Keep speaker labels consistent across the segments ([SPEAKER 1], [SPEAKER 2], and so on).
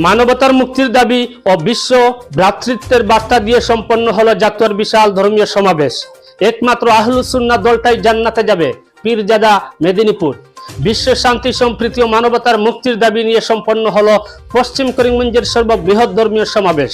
[SPEAKER 1] মানবতার মুক্তির দাবি ও বিশ্ব ভ্রাতৃত্বের বার্তা দিয়ে সম্পন্ন হলো জাতীয় বিশাল ধর্মীয় সমাবেশ। একমাত্র আহলুসুন্না দলটাই জান্নাতে যাবে, পীরজাদা মেদিনীপুর। বিশ্ব শান্তি, সম্প্রীতি ও মানবতার মুক্তির দাবি নিয়ে সম্পন্ন হল পশ্চিম করিমগঞ্জের সর্ববৃহৎ ধর্মীয় সমাবেশ।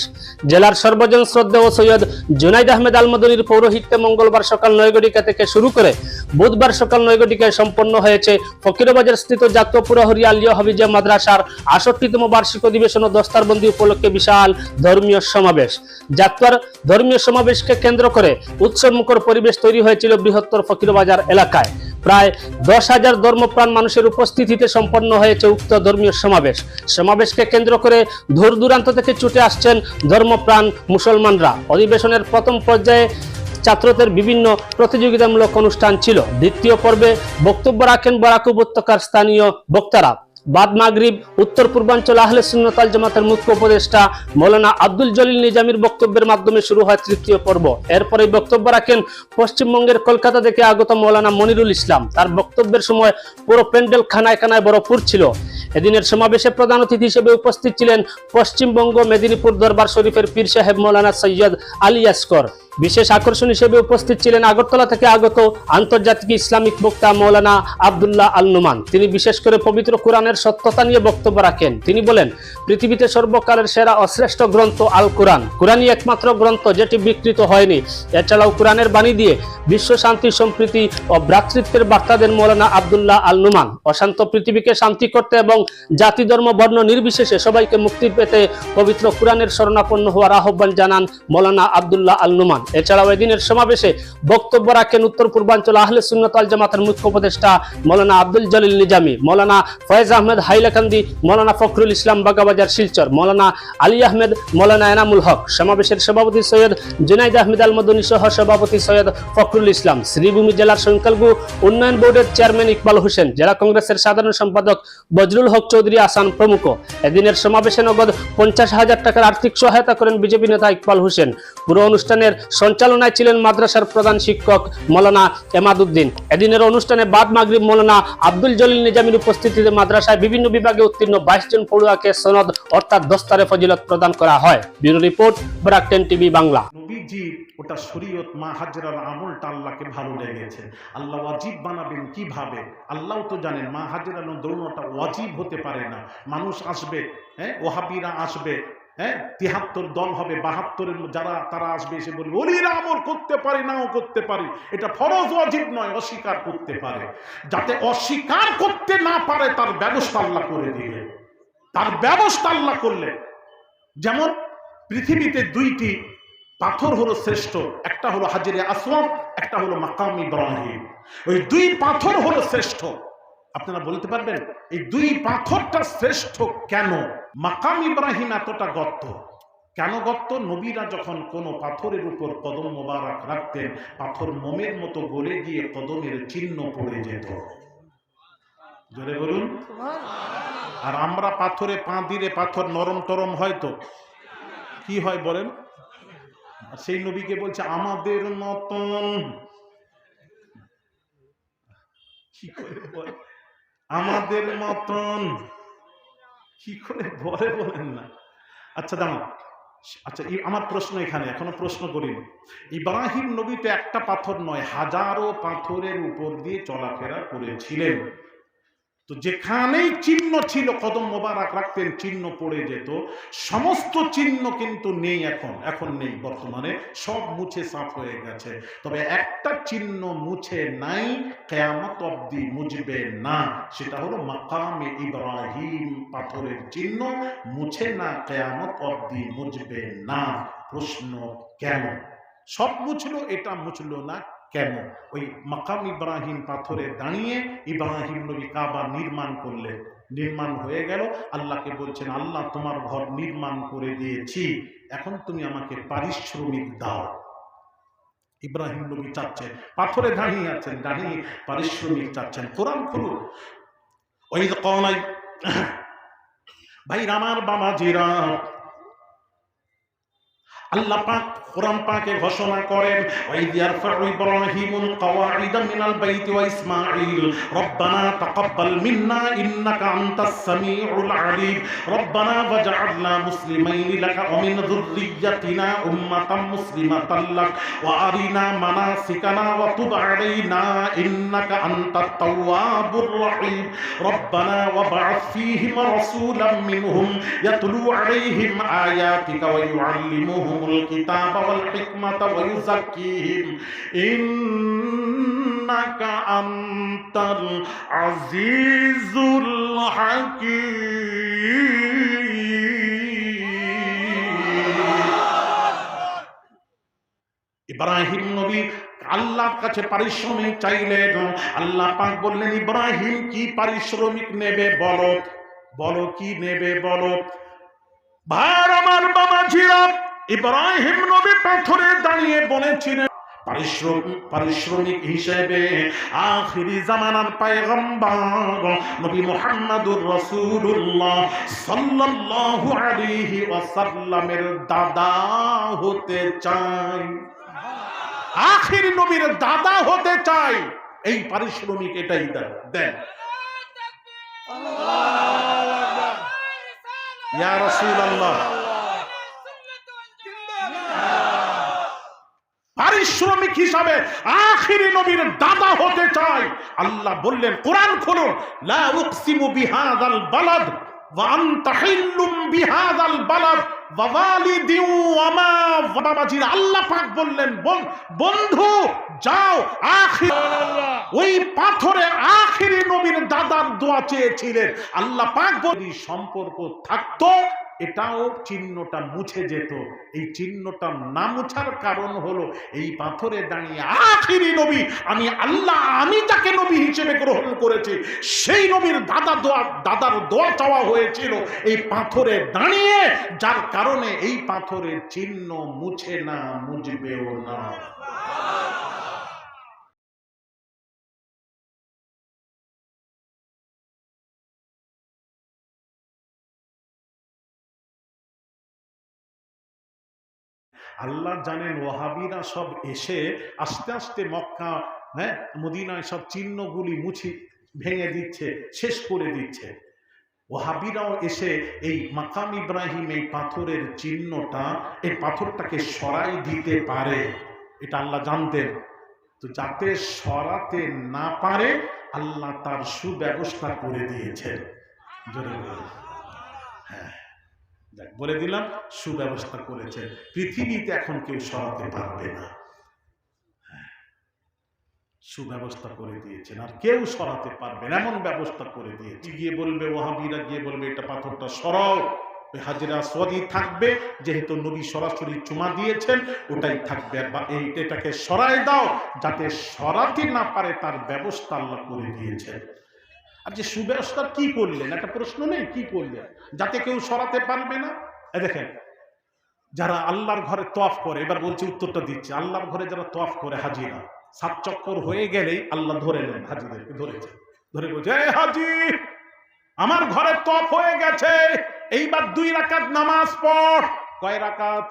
[SPEAKER 1] জেলার সর্বজন শ্রদ্ধা ও সৈয়দ জুনাইদ আহমেদ আলমদনির পৌরোহিত্যে মঙ্গলবার সকাল নয় ঘটিকা থেকে শুরু করে বুধবার সকাল নয় সম্পন্ন হয়েছে ফকিরবাজার স্থিত জাতীয় পুরহরি আলিয়া হবিজা মাদ্রাসার আষট্টিতম বার্ষিক অধিবেশন ও দস্তারবন্দি উপলক্ষে বিশাল ধর্মীয় সমাবেশ। জাতীয় ধর্মীয় সমাবেশকে কেন্দ্র করে উৎসবমুখর পরিবেশ তৈরি হয়েছিল বৃহত্তর ফকিরবাজার এলাকায়। প্রায় দশ হাজার ধর্মপ্রাণ মানুষের উপস্থিতিতে সম্পন্ন হয়েছে উক্ত ধর্মীয় সমাবেশ। সমাবেশকে কেন্দ্র করে দূর দূরান্ত থেকে ছুটে আসছেন ধর্মপ্রাণ মুসলমানরা। অধিবেশনের প্রথম পর্যায়ে ছাত্রদের বিভিন্ন প্রতিযোগিতামূলক অনুষ্ঠান ছিল। দ্বিতীয় পর্বে বক্তব্য রাখেন বরাক উপত্যকার স্থানীয় বক্তারা। বাদ মাগরিব, উত্তর পূর্বাঞ্চল আহলে সুন্নতাল জামাতের মুখ্য উপদেষ্টা মৌলানা আব্দুল জলিল নিজামীর বক্তব্যের মাধ্যমে শুরু হয় তৃতীয় পর্ব। এরপরে বক্তব্য রাখেন পশ্চিমবঙ্গের কলকাতা থেকে আগত মৌলানা মনিরুল ইসলাম। তার বক্তব্যের সময় পুরো প্যান্ডেল খানায় খানায় ভরপুর ছিল। এদিনের সমাবেশে প্রধান অতিথি হিসেবে উপস্থিত ছিলেন পশ্চিমবঙ্গ মেদিনীপুর দরবার শরীফের পীর সাহেব মৌলানা সৈয়দ আলী আসকর। বিশেষ আকর্ষণ হিসেবে উপস্থিত ছিলেন আগরতলা থেকে আগত আন্তর্জাতিক ইসলামিক বক্তা মৌলানা আবদুল্লাহ আল নুমান তিনি বিশেষ করে পবিত্র কোরআনের সত্যতা নিয়ে বক্তব্য রাখেন। তিনি বলেন, পৃথিবীতে সর্বকালের সেরা অশ্রেষ্ঠ গ্রন্থ আল কোরআন কোরআনই একমাত্র গ্রন্থ যেটি বিকৃত হয়নি। এছাড়াও কোরআনের বাণী দিয়ে বিশ্ব শান্তি, সম্প্রীতি ও ভ্রাতৃত্বের বার্তা দেন মৌলানা আবদুল্লাহ আল নুমান অশান্ত পৃথিবীকে শান্তি করতে এবং জাতি, ধর্ম, বর্ণ নির্বিশেষে সবাইকে মুক্তি পেতে পবিত্র কোরআনের শরণাপন্ন হওয়ার আহ্বান জানান মৌলানা আবদুল্লাহ আল নুমান এছাড়াও এদিনের সমাবেশে বক্তব্য রাখেন উত্তর পূর্বাঞ্চল আহলে সুন্নত আল জামাতের মুখ্য উপদেষ্টা মৌলানা আব্দুল জলিল নিজামী, মৌলানা ফয়েজ আহমেদ হাইলাকান্দি, মৌলানা ফখরুল ইসলাম বাগাবাজার শিলচর, মৌলানা আলী আহমেদ, মৌলানা এনামুল হক, সমাবেশের সভাপতি সৈয়দ জুনাইদ আহমেদ আল মদনী সহ সভাপতি সৈয়দ ফখরুল ইসলাম, শ্রীভূমি জেলার সংখ্যালঘু উন্নয়ন বোর্ডের চেয়ারম্যান ইকবাল হোসেন, জেলা কংগ্রেসের সাধারণ সম্পাদক বজরুল হক চৌধুরী আসান প্রমুখ। এদিনের সমাবেশে নগদ পঞ্চাশ হাজার টাকার আর্থিক সহায়তা করেন বিজেপি নেতা ইকবাল হোসেন। পুরো অনুষ্ঠানের সঞ্চালনায় ছিলেন মাদ্রাসার প্রধান শিক্ষক মৌলানা এমাদুদ্দিন। এদিনের অনুষ্ঠানে বাদ মাগরিব মৌলানা আব্দুল জলিল নিজামীর উপস্থিতিতে মাদ্রাসায় বিভিন্ন বিভাগে উত্তীর্ণ বাইশ জন পড়ুয়াকে সনদ অর্থাৎ দস্তারে ফজিলত প্রদান করা হয়। Bureau report Barak ten TV
[SPEAKER 2] Bangla. ওটা শরীয়ত মা আমলটা আল্লাহকে ভালো লেগেছে। আল্লাহ ওয়াজিব বানাবেন কীভাবে? আল্লাহ তো জানেন, মা দৌড়টা ওয়াজিব হতে পারে না। মানুষ আসবে হ্যাঁ? ওহাবিরা আসবে হ্যাঁ? তিহাত্তর দল হবে, বাহাত্তরের যারা, তারা আসবে এসে বলবে, অলিরা আমল করতে পারি নাও করতে পারি। এটা ফরজ অজিব নয়, অস্বীকার করতে পারে। যাতে অস্বীকার করতে না পারে, তার ব্যবস্থা আল্লাহ করে দিলে তার ব্যবস্থা আল্লাহ করলে, যেমন পৃথিবীতে দুইটি পাথর হলো শ্রেষ্ঠ, একটা হলো হাজিরে আসওয়াম একটা হলো মাকাম ইব্রাহিম। ওই দুই পাথর হলো শ্রেষ্ঠ। আপনারা বলতে পারবেন, এই দুই পাথরটা শ্রেষ্ঠ কেন? মাকাম ইব্রাহিম এতটা গর্ত। কেন গর্ত? নবীরা যখন কোনো পাথরের উপর কদম মোবারক রাখতেন, পাথর মোমের মতো গলে গিয়ে কদমের চিহ্ন পড়ে যেত। জোরে বলুন। আর আমরা পাথরে পা দিলে পাথর নরম টরম হয়তো কি হয় বলেন? সেই নবীকে বলছে, আমাদের মতন। কি করে আমাদের মতন। কি করে বলে বলেন না? আচ্ছা দাঁড়ান আচ্ছা আমার প্রশ্ন এখানে, এখনও প্রশ্ন করিনি ইব্রাহিম নবী তো একটা পাথর নয়, হাজারো পাথরের উপর দিয়ে চলাফেরা করেছিলেন। তো যেখানেই চিহ্ন ছিল, কদম মোবারক রাখতেন চিহ্ন পড়ে যেত, সমস্ত চিহ্ন কিন্তু নেই এখন এখন নেই বর্তমানে, সব মুছে সাফ হয়ে গেছে। তবে একটা চিহ্ন মুছে নাই, কেয়ামত অব্দি মুজবে না। সেটা হলো মাকামে ইব্রাহিম পাথরের চিহ্ন, মুছে না, কেয়ামত অব্দি মুজবে না। প্রশ্ন কেন? সব মুছলো, এটা মুছলো না কেন? ওই মাকাম ইব্রাহিম পাথরে দাঁড়িয়ে ইব্রাহিম নবী কাবা নির্মাণ করলেন নির্মাণ হয়ে গেল। আল্লাহকে বলছেন, আল্লাহ, তোমার ঘর নির্মাণ করে দিয়েছি। এখন তুমি আমাকে পারিশ্রমিক দাও। ইব্রাহিম নবী চাচ্ছেন, পাথরে দাঁড়িয়ে আছেন, দাঁড়িয়ে পারিশ্রমিক চাচ্ছেন। কোরআন খুলুন। ওই কনাই ভাই রামার বাবা জিরা আল্লাহ পাক কোরআন পাকে ঘোষণা করেন ওয়াইদ ইয়ারফাউ ইব্রাহিমুল কাওয়াইদা মিনাল বাইতি ওয়া ইসমাঈল রব্বানা তাকাব্বাল মিন্না ইন্নাকা আনতাস সামিউল আলিম রব্বানা ওয়াজআলনা মুসলিমাইন লাকা ওয়া মিন যুররিয়্যাতিনা উম্মাতাম মুসলিমাতান লাক ওয়া আরিনা মানাসিকানা ওয়া তুব আলাইনা ইন্নাকা আনতাত তাওয়াবুর রহিম রব্বানা ওয়াবআথ ফীহিম রাসূলাম মিনহুম ইয়াতলু আলাইহিম আয়াতিকা ওয়া ওয়াল হিকমাতা ওয়া ইউযাক্কিহিম। ইন্নাকা আনতাল আজিজুল হাকীম। ইব্রাহিম নবী আল্লাহর কাছে পারিশ্রমিক চাইলেন। আল্লাহ পাক বললেন, ইব্রাহিম কি পারিশ্রমিক নেবে বলো? বলো কি নেবে বলো? ভার আমার বাবা ঝিরাপ ইব্রাহিম নবী পাথরে দাঁড়িয়ে বলেছিলেন পারিশ্রমিক পারিশ্রমিক হিসেবে আখিরি জামানার পায়গম্বর নবী মুহাম্মদুর রাসূলুল্লাহ সাল্লাল্লাহু আলাইহি ওয়াসাল্লামের দাদা হতে চাই। আখিরি নবীর দাদা হতে চাই। এই পারিশ্রমিক এটাই দেন দেন। ইয়া রাসূলুল্লাহ পারিশ্রমিক হিসাবে আখিরি নবীর দাদা হতে চাই। আল্লাহ বললেন, কোরআন খুলুন। লা উকসিমু বিহাযাল বালাদ ওয়া আনতা হিল্লুম বিহাযাল বালাদ আল্লাহ পাক বললেন, বন- বন্ধু, যাও ওই পাথরে আখিরি নবীর দাদার দোয়া চেয়েছিলেন। আল্লাহ পাক যদি সম্পর্ক থাকতো এটাও চিহ্নটা মুছে যেত। এই চিহ্নটা না মুছার কারণ হলো, এই পাথরে দাঁড়িয়ে আখিরি নবী, আমি আল্লাহ, আমি তাকে নবী হিসেবে গ্রহণ করেছি, সেই নবীর দাদা দোয়া, দাদার দোয়া চাওয়া হয়েছিল এই পাথরে দাঁড়িয়ে। যার কারণে এই পাথরের চিহ্ন মুছে না, মুছবেও না। আল্লাহ জানেন ওহাবিরা সব এসে আস্তে আস্তে মক্কা হ্যাঁ মদিনায় সব চিহ্নগুলি মুছি, ভেঙে দিচ্ছে, শেষ করে দিচ্ছে। ওহাবিরাও এসে এই মাকাম ইব্রাহিম, এই পাথরের চিহ্নটা, এই পাথরটাকে সরাই দিতে পারে। এটা আল্লাহ জানতেন। তো যাতে সরাতে না পারে, আল্লাহ তার সুব্যবস্থা করে দিয়েছেন। হ্যাঁ। বলে দিলাম সুব্যবস্থা করেছে। পৃথিবীতে এখন কেউ সরাতে পারবে না। হ্যাঁ, সুব্যবস্থা করে দিয়েছেন আর কেউ সরাতে পারবে না এমন ব্যবস্থা করে দিয়েছে। গিয়ে বলবে ওহাবিরা গিয়ে বলবে এটা পাথরটা সরাও। হাজিরা সদি থাকবে যেহেতু নবী সরাসরি চুমা দিয়েছেন ওটাই থাকবে। বা এই এটাকে সরাই দাও যাতে সরাতে না পারে তার ব্যবস্থা আল্লাহ করে দিয়েছেন। যে সুব্যবস্থা কি করলেন? একটা প্রশ্ন নেই, কি করলেন? যাতে কেউ সরাতে পারবে না? দেখেন, যারা আল্লাহর ঘরে তফ করে, এবার বলছি উত্তরটা দিচ্ছে। আল্লাহর ঘরে যারা তোয়াফ করে, হাজিরা, সাত চক্কর হয়ে গেলেই আল্লাহ ধরে নেন হাজিদেরকে ধরেছে ধরে বলছে "এ হাজি আমার ঘরে তফ হয়ে গেছে। এইবার দুই রাকাত নামাজ পড়। কয় রাকাত?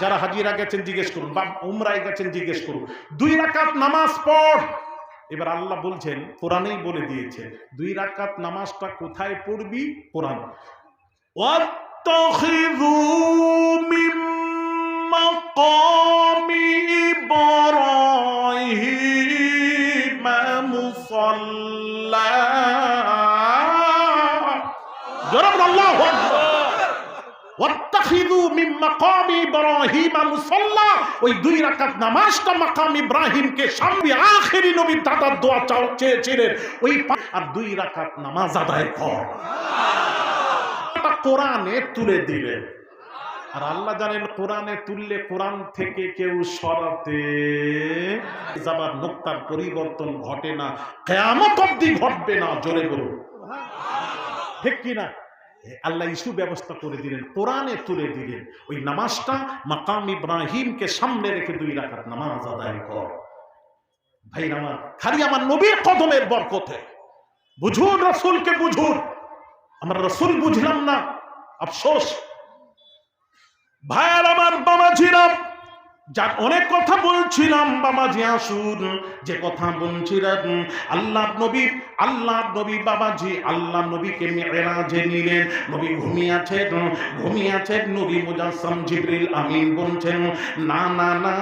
[SPEAKER 2] যারা হাজিরা গেছেন, জিজ্ঞেস করুন। বা উমরায় গেছেন, জিজ্ঞেস করুন। দুই রাকাত নামাজ পড়। এবার আল্লাহ বলছেন, কোরআনেই বলে দিয়েছে, দুই রাকাত নামাজটা কোথায় পড়বি? কোরআন। মকমি বরাইহিম মুসাল্লা। জোরে আল্লাহু আকবার। ইত্তাখিযু মিন মাকামি ইব্রাহিম মুসাল্লা। ওই দুই রাকাত নামাজটা মাকাম ইব্রাহিমকে সামনে আখেরি নবীর দাদার দোয়া চাও চেয়েছিলেন। ওই আর দুই রাকাত নামাজ আদায় কর কোরআনে তুলে দিলেন। আর আল্লাহ জানেন কোরআনে তুললে কোরআন থেকে কেউ সরাতে যাবার নোক্তার পরিবর্তন ঘটে না। কেয়ামত অব্দি ঘটবে না, জোরে বলুন। ঠিক কিনা? আল্লাহ ইস্যু ব্যবস্থা করে দিলেন, কোরআনে তুলে দিলেন। ওই নামাজটা মাকাম ইব্রাহিমকে সামনে রেখে দুই রাখার নামাজ আদায় কর। ভাই আমার, খালি আমার নবীর কদমের বরকতে। বুঝুন রসুলকে, বুঝুন। আমরা রসুল বুঝলাম না, আফসোস। ভাইয়ার আমার বাবাজিরা যা অনেক কথা বলছিলাম বাবাজি আসুন যে কথা বলছিলাম আল্লাহ নবী আল্লাহ নবী বাবাজি, আল্লাহ নবীকে মেরাজে নিলেন। নবী ঘুমিয়েছেন ঘুমিয়েছেন নবী মুজাসসাম জিবরিল আমিন বলছেন, না না না,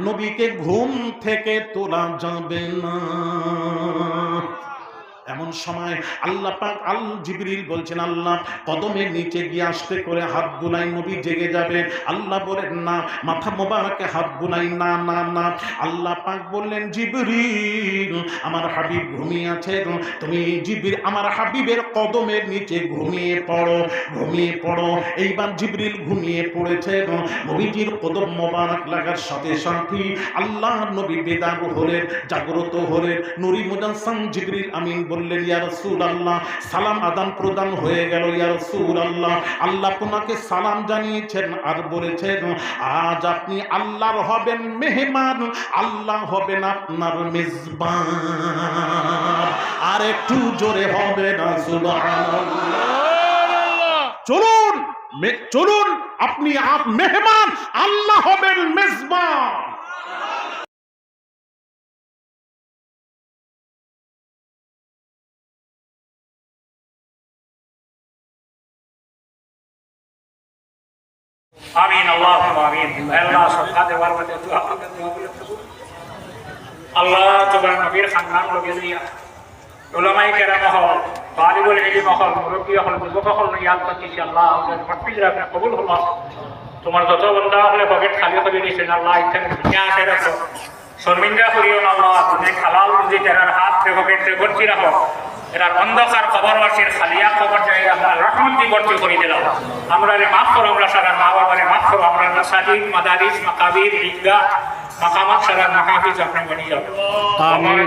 [SPEAKER 2] নবীকে ঘুম থেকে তোলা যাবে না। এমন সময় আল্লাহ পাক আল জিবরিল বলছেন, আল্লাহ কদমের নিচে গিয়ে আসতে করে হাত বুলাই নবী জেগে যাবে। আল্লাহ বলেন, না, মাথা মোবারকে হাত বুলাই না না না। আল্লাহ পাক বললেন, জিবরিল, আমার হাবিব ঘুমিয়ে আছে তুমি জিবরিল, আমার হাবিবের কদমের নিচে ঘুমিয়ে পড়ো ঘুমিয়ে পড়ো। এইবার জিবরিল ঘুমিয়ে পড়েছে নবীজির কদম মোবারক লাগার সাথে সাথে আল্লাহ নবী বেদার হলেন, জাগ্রত হলেন। নুরি মুজাসসাম জিবরিল আমিন বললেন ইয়া রাসূলুল্লাহ, সালাম আদান প্রদান হয়ে গেল, ইয়া রাসূলুল্লাহ। আল্লাহ তোমাকে সালাম জানিয়েছেন আর বলেছেন, আজ আপনি আল্লাহর হবেন মেহমান, আল্লাহ হবেন আপনার মেজবান। আর একটু জোরে হবে না চলুন চলুন, আপনি আপ- মেহমান, আল্লাহ হবেন মেজবান।
[SPEAKER 3] আমিন আল্লাহ আমিন। আল্লাহ সরকার দেওয়ার মধ্যে তো আপনাদের দোয়া করে থাকব। আল্লাহ তোমার নবীর খানদান লগে দিয়া উলামাই কেরাম হল, তালিবুল ইলম হল, মুরব্বী হল, যুবক হল, ইয়াদ করতেছি আল্লাহ, আমাদের মাহফিল আপনি কবুল হল। তোমার যত বন্ধা হলে পকেট খালি করে দিয়েছেন আল্লাহ এখানে দুনিয়া আছে রাখো। শর্মিন্দা করিও আল্লাহ, তুমি খালাল বুঝি তেরার হাত পকেট ভর্তি রাখো। এরা অন্ধকার কবরবাসীর খালিয়া কবর যাই আমরা রহমতি ভর্তি করে দিলাম। আমরা রে মাফ করো আমরা সারা মা বাবারে মাফ করো। আমরা মাসাজিদ মাদারিস মাকাবির ঈদগাহ মাকামাত সারা মাহাফিজ আপনার বনি যাবে। আমার